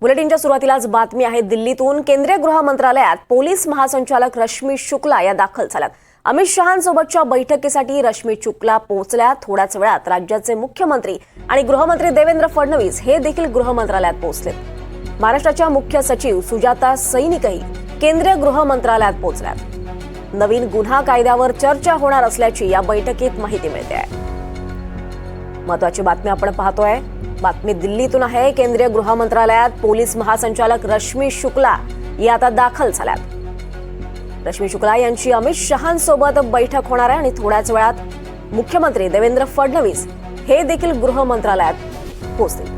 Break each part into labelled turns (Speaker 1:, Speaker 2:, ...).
Speaker 1: बुलेटिनच्या सुरुवातीलाच बातमी आहे दिल्लीतून केंद्रीय गृह मंत्रालयात पोलीस महासंचालक रश्मी शुक्ला या दाखल झाल्यात. अमित शहांसोबतच्या बैठकीसाठी रश्मी शुक्ला पोहोचल्या. थोड्याच वेळात राज्याचे मुख्यमंत्री आणि गृहमंत्री देवेंद्र फडणवीस हे देखील गृह मंत्रालयात पोहोचले महाराष्ट्राच्या मुख्य सचिव सुजाता सैनिकही केंद्रीय गृह मंत्रालयात पोहोचल्यात. नवीन गुन्हा कायद्यावर चर्चा होणार असल्याची या बैठकीत माहिती मिळते आहे. महत्वाची बातमी आपण पाहतोय. बातमी दिल्लीतून आहे. केंद्रीय गृह मंत्रालयात पोलीस महासंचालक रश्मी शुक्ला या आता दाखल झाल्यात. रश्मी शुक्ला यांची अमित शहांसोबत बैठक होणार आहे आणि थोड्याच वेळात मुख्यमंत्री देवेंद्र फडणवीस हे देखील गृह मंत्रालयात पोहोचतील.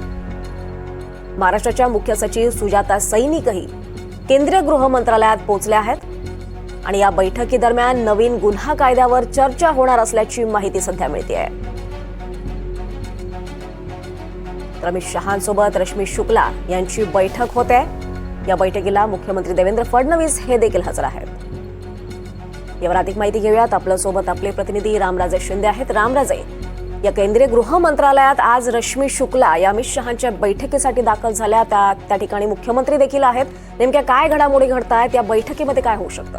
Speaker 1: महाराष्ट्राच्या मुख्य सचिव सुजाता सैनिकही केंद्रीय गृह मंत्रालयात पोहोचल्या आहेत आणि या बैठकीदरम्यान नवीन गुन्हा कायद्यावर चर्चा होणार असल्याची माहिती सध्या मिळते आहे अमित शहांसोबत रश्मी शुक्ला यांची बैठक होते. या बैठकीला मुख्यमंत्री देवेंद्र फडणवीस हे देखील हजर आहेत. यावर अधिक माहिती घेऊयात. आपल्यासोबत आपले प्रतिनिधी रामराजे शिंदे आहेत. रामराजे या केंद्रीय गृह मंत्रालयात आज रश्मी शुक्ला या अमित शहांच्या बैठकीसाठी दाखल झाल्या. त्या ठिकाणी मुख्यमंत्री देखील आहेत. नेमक्या काय घडामोडी घडतायत? या बैठकीमध्ये काय होऊ शकतं?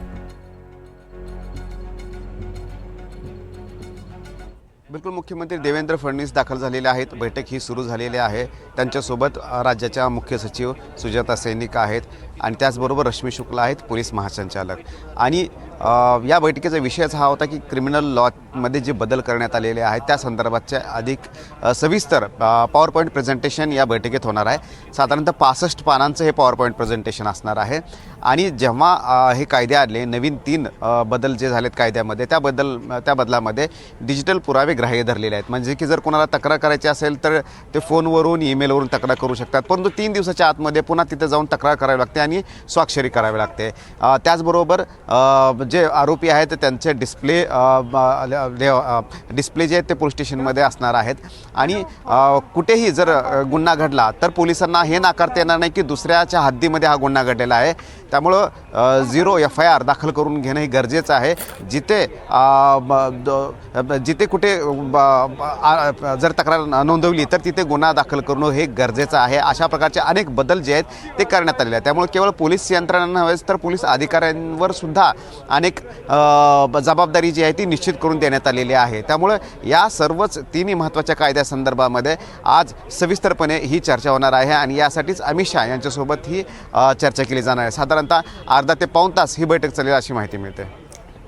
Speaker 2: बिलकुल मुख्यमंत्री देवेंद्र फडणवीस दाखल झालेले आहेत. बैठक ही सुरू झालेली आहे. त्यांच्यासोबत राज्याच्या मुख्य सचिव सुजाता सैनिक आहेत. आणि त्याचबरोबर रश्मी शुक्ला आहेत पोलीस महासंचालक. आणि या बैठकीचा विषयच हा होता की क्रिमिनल लॉमध्ये जे बदल करण्यात आलेले आहेत त्या संदर्भाचे अधिक सविस्तर पॉवर पॉईंट प्रेझेंटेशन या बैठकीत होणार आहे. साधारणतः पासष्ट पानांचं हे पॉवर पॉईंट प्रेझेंटेशन असणार आहे. आणि जेव्हा हे कायदे आले नवीन तीन बदल जे झालेत कायद्यामध्ये त्या बदल त्या बदलामध्ये डिजिटल पुरावे ग्राह्य धरलेले आहेत. म्हणजे की जर कोणाला तक्रार करायची असेल तर ते फोनवरून ईमेलवरून तक्रार करू शकतात. परंतु तीन दिवसाच्या आतमध्ये पुन्हा तिथे जाऊन तक्रार करावी लागते आणि स्वाक्षरी करावी लागते. त्याचबरोबर जे आरोपी आहेत त्यांचे डिस्प्ले डिस्प्ले जे आहेत ते पोलीस स्टेशनमध्ये असणार आहेत. आणि कुठेही जर गुन्हा घडला तर पोलिसांना हे नाकारता येणार नाही की दुसऱ्याच्या हद्दीमध्ये हा गुन्हा घडलेला आहे. त्यामुळं झिरो एफ आय आर दाखल करून घेणं हे गरजेचं आहे. जिथे जिथे कुठे ब- जर तक्रार नोंदवली तर तिथे गुन्हा दाखल करणं हे गरजेचं आहे. अशा प्रकारचे अनेक बदल जे आहेत ते करण्यात आलेले आहेत. त्यामुळे केवळ पोलीस यंत्रणांना नव्हेच तर पोलीस अधिकाऱ्यांवर सुद्धा अनेक जबाबदारी जी आहे ती निश्चित करून देण्यात आलेली आहे. त्यामुळं या सर्वच तिन्ही महत्त्वाच्या कायद्यासंदर्भामध्ये आज सविस्तरपणे ही चर्चा होणार आहे आणि यासाठीच अमित शहा यांच्यासोबत ही चर्चा केली जाणार आहे. साधारणतः अर्धा ते पाऊण तास ही बैठक चालेल अशी माहिती मिळते.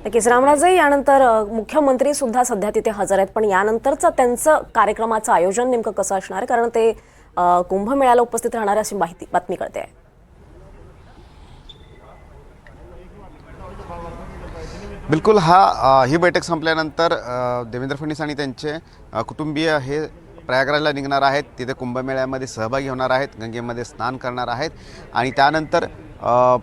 Speaker 1: नक्कीच रामराजे यानंतर मुख्यमंत्री सुद्धा सध्या तिथे हजर आहेत. पण यानंतरचं त्यांचं कार्यक्रमाचं आयोजन नेमकं कसं असणार? कारण ते कुंभमेळ्याला उपस्थित राहणार अशी माहिती बातमी कळते. आहे
Speaker 2: बिलकुल हा ही बैठक संपल्यानंतर देवेंद्र फडणवीस आणि त्यांचे कुटुंबीय हे प्रयागराजला निघणार आहेत. तिथे कुंभमेळ्यामध्ये सहभागी होणार आहेत गंगेमध्ये स्नान करणार आहेत आणि त्यानंतर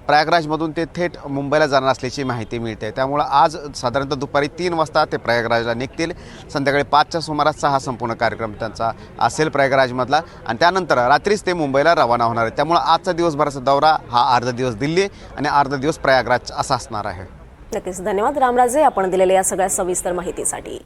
Speaker 2: प्रयागराजमधून ते थेट मुंबईला जाणार असल्याची माहिती मिळते. त्यामुळं आज साधारणतः दुपारी तीन वाजता ते प्रयागराजला निघतील. संध्याकाळी पाचच्या सुमारासचा हा संपूर्ण कार्यक्रम त्यांचा असेल प्रयागराजमधला आणि त्यानंतर रात्रीच ते मुंबईला रवाना होणार आहे त्यामुळं आजचा दिवसभराचा दौरा हा अर्धा दिवस दिल्ली आणि अर्धा दिवस प्रयागराज असा असणार आहे.
Speaker 1: नक्कीच धन्यवाद. रामराजे आपण दिलेल्या या सगळ्या सविस्तर माहितीसाठी.